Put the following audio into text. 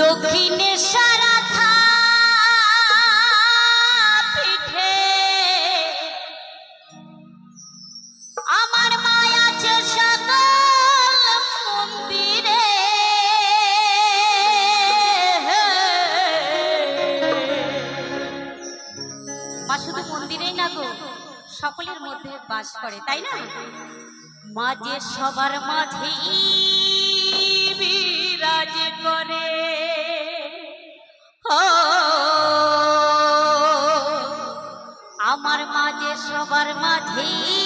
দক্ষিণে সারা পিঠে। আমার মায়া আছে সকল মন্দিরে। মা শুধু মন্দিরেই না গো, সকলের মধ্যে বাস করে, তাই না? মাঝে সবার মাঝে বিরাজ করে আমার মাঝে সবার মাঝে